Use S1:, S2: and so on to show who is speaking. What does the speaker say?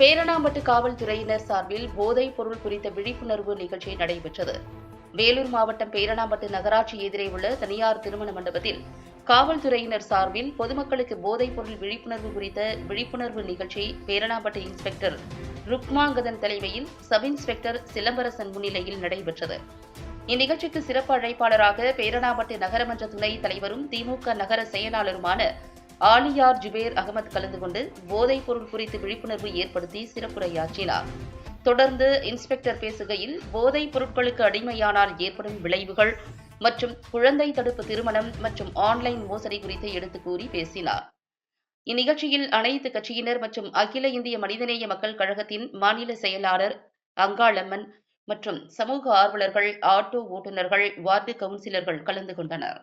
S1: பேரணாம்பட்டு காவல்துறையினர் சார்பில் போதைப் பொருள் குறித்த விழிப்புணர்வு நிகழ்ச்சி நடைபெற்றது. வேலூர் மாவட்டம் பேரணாம்பட்டு நகராட்சி எதிரே உள்ள தனியார் திருமண மண்டபத்தில் காவல்துறையினர் சார்பில் பொதுமக்களுக்கு போதைப் பொருள் விழிப்புணர்வு குறித்த விழிப்புணர்வு நிகழ்ச்சி பேரணாம்பட்டு இன்ஸ்பெக்டர் ருக்மாங்கதன் தலைமையில் சப் இன்ஸ்பெக்டர் சிலம்பரசன் முன்னிலையில் நடைபெற்றது. இந்நிகழ்ச்சிக்கு சிறப்பு அழைப்பாளராக பேரணாம்பட்டு நகரமன்ற துணைத் தலைவரும் திமுக நகர செயலாளருமான ஆலியார் ஜுபேர் அகமது கலந்து கொண்டு போதைப் பொருள் குறித்து விழிப்புணர்வு ஏற்படுத்தி சிறப்புரையாற்றினார். தொடர்ந்து இன்ஸ்பெக்டர் பேசுகையில் போதைப் பொருட்களுக்கு அடிமையானால் ஏற்படும் விளைவுகள் மற்றும் குழந்தை தடுப்பு திருமணம் மற்றும் ஆன்லைன் மோசடி குறித்து எடுத்துக் கூறி பேசினார். இந்நிகழ்ச்சியில் அனைத்து கட்சியினர் மற்றும் அகில இந்திய மனிதநேய மக்கள் கழகத்தின் மாநில செயலாளர் அங்காளம்மன் மற்றும் சமூக ஆர்வலர்கள் ஆட்டோ ஓட்டுநர்கள் வார்டு கவுன்சிலர்கள் கலந்து கொண்டனர்.